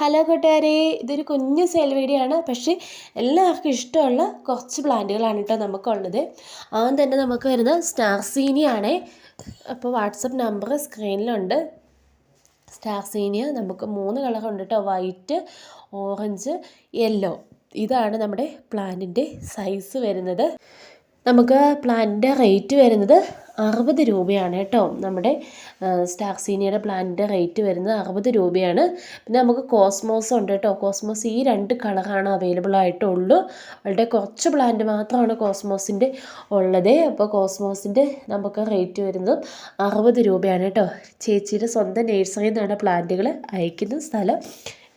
Hello കൂട്ടുകാരെ. ഇതൊരു കുഞ്ഞു സെയിൽ വീഡിയോ ആണ്. പക്ഷേ എല്ലാവർക്കും ഇഷ്ടമുള്ള കുറച്ച് പ്ലാന്റുകളാണ് കേട്ടോ നമുക്കുള്ളത്. ആദ്യം തന്നെ നമുക്ക് വരുന്ന സ്റ്റാർസീനിയാണ്. അപ്പോൾ വാട്സപ്പ് നമ്പർ സ്ക്രീനിലുണ്ട് സ്റ്റാർസീനിയ നമുക്ക് മൂന്ന് കളറുണ്ട് കേട്ടോ. വൈറ്റ് ഓറഞ്ച് യെല്ലോ ഇതാണ് നമ്മുടെ പ്ലാന്റിന്റെ സൈസ് വരുന്നത്. നമുക്ക് പ്ലാന്റിന്റെ റേറ്റ് വരുന്നത് അറുപത് രൂപയാണ് കേട്ടോ നമ്മുടെ സ്റ്റാർ സീനിയർ പ്ലാന്റിന്റെ റേറ്റ് വരുന്നത് അറുപത് രൂപയാണ്. പിന്നെ നമുക്ക് കോസ്മോസ് ഉണ്ട് കേട്ടോ. കോസ്മോസ് ഈ രണ്ട് കളറാണ് അവൈലബിൾ ആയിട്ടുള്ളൂ. വളരെ കുറച്ച് പ്ലാന്റ് മാത്രമാണ് കോസ്മോസിന്റെ ഉള്ളത്. അപ്പോൾ കോസ്മോസിന്റെ നമുക്ക് റേറ്റ് വരുന്നത് അറുപത് രൂപയാണ് കേട്ടോ. ചേച്ചിയുടെ സ്വന്തം നേഴ്സറിയിൽ നിന്നാണ് പ്ലാന്റുകൾ അയക്കുന്ന സ്ഥലം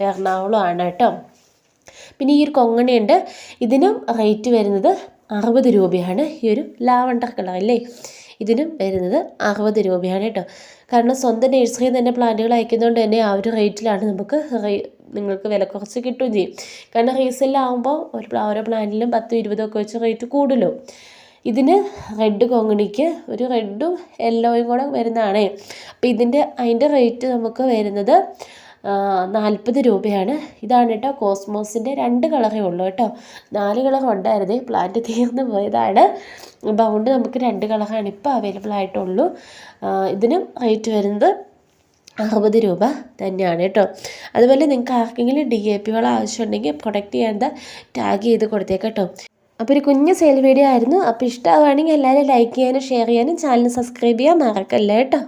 എറണാകുളമാണ് കേട്ടോ. പിന്നെ ഈ ഒരു കൊങ്ങണിയുണ്ട്. ഇതിനും റേറ്റ് വരുന്നത് അറുപത് രൂപയാണ്. ഈ ഒരു ലാവണ്ടർ കളർ അല്ലേ? ഇതിനും വരുന്നത് അറുപത് രൂപയാണ് കേട്ടോ. കാരണം സ്വന്തം നഴ്സറിയിൽ തന്നെ പ്ലാന്റുകൾ അയക്കുന്നതുകൊണ്ട് തന്നെ ആ ഒരു റേറ്റിലാണ് നമുക്ക് നിങ്ങൾക്ക് വില കുറച്ച് കിട്ടുകയും ചെയ്യും. കാരണം റീസെല്ലാകുമ്പോൾ ഒരു ഓരോ പ്ലാന്റിലും പത്തും ഇരുപതൊക്കെ വെച്ച് റേറ്റ് കൂടുതലും ഇതിന് റെഡ് കൊങ്ങണിക്ക് ഒരു റെഡും യെല്ലോയും കൂടെ വരുന്നതാണ്. അപ്പോൾ ഇതിന്റെ അതിന്റെ റേറ്റ് നമുക്ക് വരുന്നത് നാൽപ്പത് രൂപയാണ്. ഇതാണ് കേട്ടോ കോസ്മോസിന്റെ രണ്ട് കളറേ ഉള്ളൂ കേട്ടോ. നാല് കളർ ഉണ്ടായിരുന്നേ. പ്ലാന്റ് തീർന്നു പോയതാണ്. അപ്പോൾ അതുകൊണ്ട് നമുക്ക് രണ്ട് കളറാണ് ഇപ്പോൾ അവൈലബിൾ ആയിട്ടുള്ളൂ. ഇതിനും റേറ്റ് വരുന്നത് അറുപത് രൂപ തന്നെയാണ് കേട്ടോ. അതുപോലെ നിങ്ങൾക്ക് ആർക്കെങ്കിലും ഡി എ പി വളം ആവശ്യമുണ്ടെങ്കിൽ പ്രൊഡക്റ്റ് ചെയ്യാൻ ടാഗ് ചെയ്ത് കൊടുത്തേക്കാം അപ്പോൾ ഒരു കുഞ്ഞ് സെയിൽ വീഡിയോ ആയിരുന്നു. അപ്പോൾ ഇഷ്ടമാവുകയാണെങ്കിൽ എല്ലാവരും ലൈക്ക് ചെയ്യാനും ഷെയർ ചെയ്യാനും ചാനൽ സബ്സ്ക്രൈബ് ചെയ്യാൻ മറക്കല്ലേ കേട്ടോ.